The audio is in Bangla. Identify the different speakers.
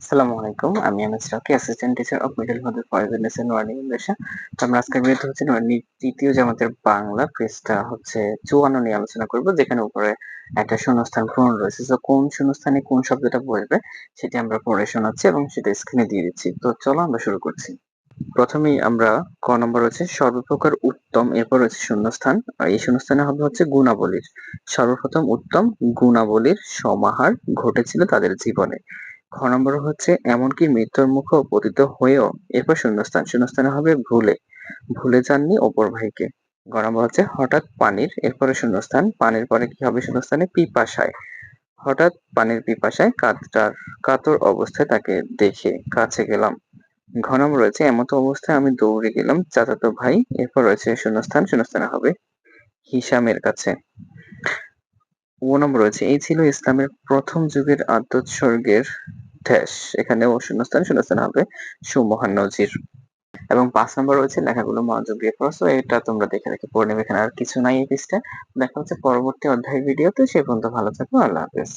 Speaker 1: আসসালামু আলাইকুম। আমি Anas Raki assistant teacher of middle Madar Foyez and warning ইংলিশে তো আমরা আজকের ভিডিওতে হচ্ছে তৃতীয় যে আমাদের বাংলা পেজটা হচ্ছে চুয়ান্ন নিয়ে আলোচনা করব, যেখানে উপরে একটা শূন্যস্থান পূরণ রয়েছে। তো কোন শূন্যস্থানে কোন শব্দটা বসবে সেটি আমরা পড়ে শোনাচ্ছি এবং সেটা স্ক্রিনে দিয়ে দিচ্ছি। তো চলো আমরা শুরু করছি। প্রথমেই আমরা ক নম্বর হচ্ছে, সর্বপ্রকার উত্তম, এরপর হচ্ছে শূন্যস্থান। আর এই শূন্যস্থানে হবে হচ্ছে গুণাবলীর। সর্বপ্রথম উত্তম, গুণাবলীর সমাহার ঘটেছিল তাদের জীবনে। খ নম্বর হচ্ছে, এমনকি মৃত্যুর মুখে পতিত হয়েও এরপর শূন্যস্থান, শূন্যস্থানে হবে ভুলে। ভুলে যাননি অপর ভাইকে। গ নম্বর হচ্ছে, হঠাৎ পানির, এরপরে শূন্যস্থান, পানির পরে কি হবে শূন্যস্থানে? পিপাসায়। হঠাৎ পানির পিপাসায় কাতরার, কাতর অবস্থায় তাকে দেখে কাছে গেলাম। ঘ নম্বর রয়েছে এমতো অবস্থায় আমি দৌড়ে গেলাম, চাচাতো ভাই, এরপর রয়েছে শূন্যস্থান, শূন্যস্থানে হবে হিসামের কাছে। ও নম্বর রয়েছে, এই ছিল ইসলামের প্রথম যুগের আত্মোৎসর্গের ঠেস। এখানে ও শূন্যস্থান শূন্যস্থান হবে সুমহান নজির। এবং পাঁচ নম্বর রয়েছে লেখাগুলো মনোযোগ দিয়ে পড়ছো এটা তোমরা দেখে দেখে পড়ে নেবে। এখানে আর কিছু নাই এই পৃষ্ঠা দেখা হচ্ছে পরবর্তী অধ্যায় ভিডিওতে সে পর্যন্ত ভালো থাকো। আল্লাহ হাফেজ।